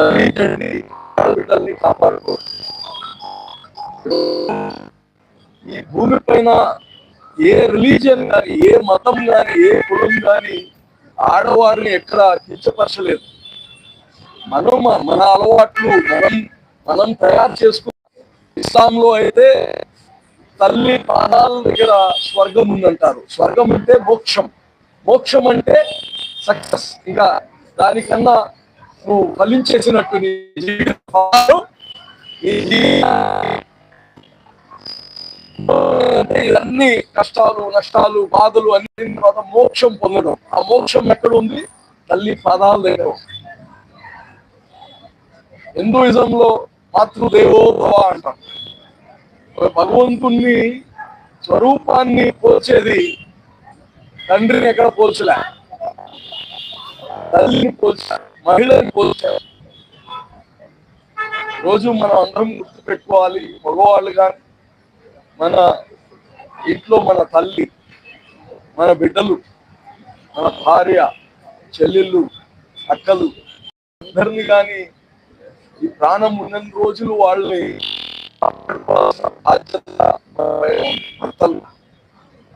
చదివించండి ఆడబిడ్డల్ని ఈ భూమి పైన ఏ రిలీజియన్ కానీ ఏ మతం కానీ ఏ కులం కానీ ఆడవారిని ఎక్కడ కించపరచలేదు. మనం మన అలవాట్లు మనం మనం తయారు చేసుకున్న ఇస్లాంలో అయితే తల్లి పాదాల దగ్గర స్వర్గం ఉందంటారు. స్వర్గం అంటే మోక్షం. మోక్షం అంటే సక్సెస్. ఇంకా దానికన్నా నువ్వు ఫలించేసినట్టు నీ ఇవన్నీ కష్టాలు నష్టాలు బాధలు అన్ని తర్వాత మోక్షం పొందడం. ఆ మోక్షం ఎక్కడ ఉంది? తల్లి పాదాలు దగ్గర హిందూయిజంలో మాతృదేవో భవ అంటాం భగవంతుణ్ణి స్వరూపాన్ని పోల్చేది తండ్రిని ఎక్కడ పోల్చలే? తల్లిని పోల్చారు మహిళని పోల్చారు. రోజు మనం అందరం గుర్తు పెట్టుకోవాలి మగవాళ్ళు కానీ మన ఇంట్లో మన తల్లి మన బిడ్డలు మన భార్య చెల్లెళ్ళు అక్కలు అందరిని కానీ ఈ ప్రాణం ఉన్న రోజులు వాళ్ళని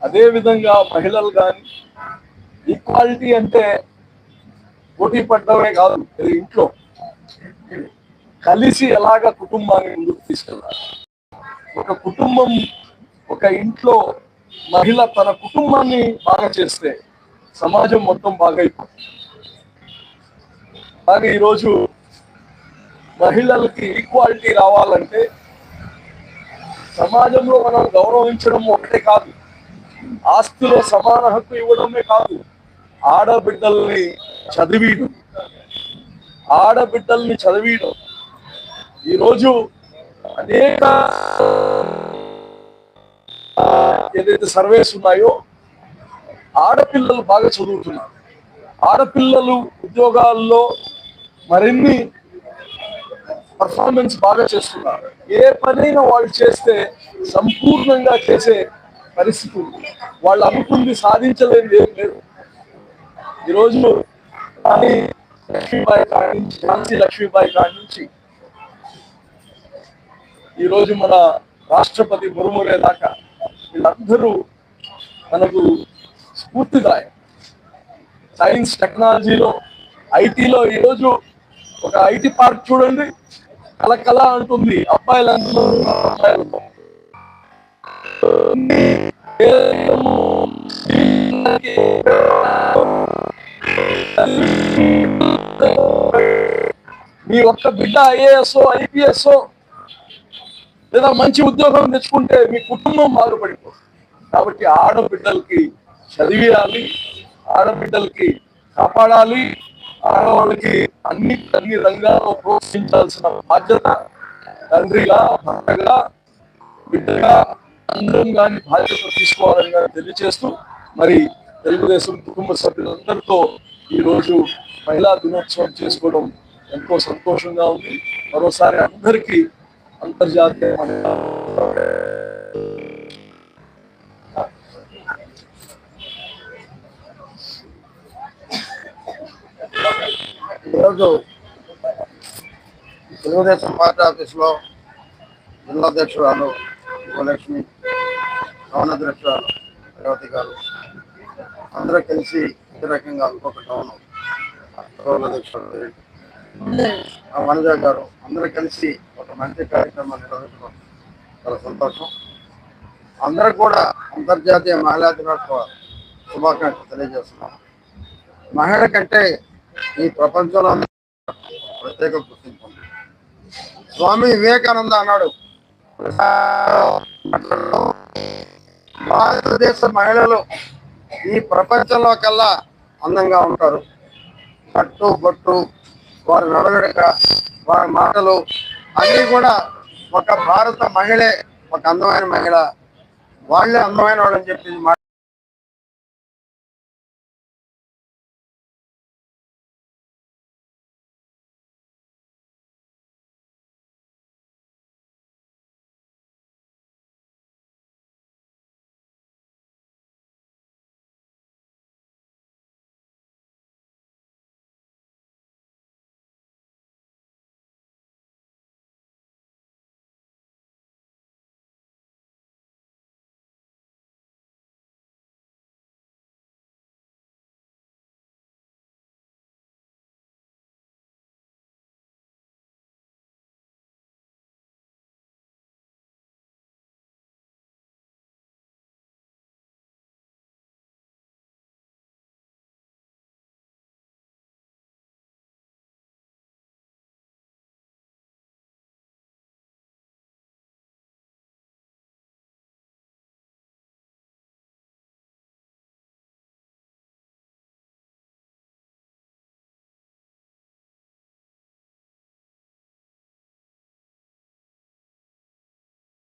అదే విధంగా మహిళలు కానీ ఈక్వాలిటీ అంటే పోటీ పడ్డమే కాదు ఇది ఇంట్లో కలిసి ఎలాగ కుటుంబాన్ని ముందుకు తీసుకెళ్ళాలి ఒక కుటుంబం ఒక ఇంట్లో మహిళ తన కుటుంబాన్ని బాగా చేస్తే సమాజం మొత్తం బాగా అయిపోతుంది కానీ ఈరోజు మహిళలకి ఈక్వాలిటీ రావాలంటే సమాజంలో మనం గౌరవించడం ఒకటే కాదు ఆస్తిలో సమాన హక్కు ఇవ్వడమే కాదు ఆడబిడ్డల్ని చదివియడం ఆడబిడ్డల్ని చదివియడం ఈరోజు అనేక ఏదైతే సర్వేస్ ఉన్నాయో ఆడపిల్లలు బాగా చదువుతున్నారు. ఆడపిల్లలు ఉద్యోగాల్లో మరిన్ని పర్ఫార్మెన్స్ బాగా చేస్తున్నారు. ఏ పనైనా వాళ్ళు చేస్తే సంపూర్ణంగా చేసే పరిస్థితి ఉంది. వాళ్ళు అనుకుంది సాధించలేదు ఏం లేదు. ఈరోజు కానీ లక్ష్మీబాయి కాడి నుంచి ఝాన్సీ లక్ష్మీబాయి కాడి నుంచి. ఈరోజు మన రాష్ట్రపతి మురుమురే దాకా వీళ్ళందరూ మనకు స్ఫూర్తిదాయం సైన్స్ టెక్నాలజీలో ఐటీలో ఈరోజు ఒక ఐటీ పార్క్ చూడండి. కలకల అంటుంది. అబ్బాయిలందరూ అమ్మాయిలు మీ ఒక్క బిడ్డ ఐఏఎస్ ఐపీఎస్ లేదా మంచి ఉద్యోగం తెచ్చుకుంటే మీ కుటుంబం బాగుపడిపోతుంది కాబట్టి ఆడబిడ్డలకి చదివేయాలి ఆడబిడ్డలకి కాపాడాలి ఆడవాళ్ళకి అన్ని అన్ని రంగాల్లో ప్రోత్సహించాల్సిన బాధ్యత తండ్రిగా భర్తగా బిడ్డగా అందరం కానీ బాధ్యత తీసుకోవాలని కానీ తెలియజేస్తూ మరి తెలుగుదేశం కుటుంబ సభ్యులందరితో ఈరోజు మహిళా దినోత్సవం చేసుకోవడం ఎంతో సంతోషంగా ఉంది మరోసారి అందరికీ అంతర్జాతీయ మహిళా ఈరోజు తెలుగుదేశం పార్టీ ఆఫీసులో జిల్లా అధ్యక్షురాలు భూలక్ష్మి టౌన్ అధ్యక్షురాలు రేవతి గారు అందరూ కలిసి వ్యతిరేకంగా ఇంకొక టౌన్ టౌన్ అధ్యక్షురాలు ఆ వనజ గారు అందరూ కలిసి ఒక మంచి కార్యక్రమం నిర్వహించడం చాలా సంతోషం. అందరూ కూడా అంతర్జాతీయ మహిళా దినోత్సవ శుభాకాంక్షలు తెలియజేస్తున్నాం. మహిళ కంటే ఈ ప్రపంచంలో ప్రత్యేక గుర్తింపు. స్వామి వివేకానంద అన్నాడు భారతదేశ మహిళలు ఈ ప్రపంచంలో కల్లా అందంగా ఉంటారు. కట్టు బొట్టు వారి నడవడిక వారి మాటలు అన్నీ కూడా ఒక భారత మహిళే ఒక అందమైన మహిళ. వాళ్ళే అందమైన వాళ్ళని చెప్పి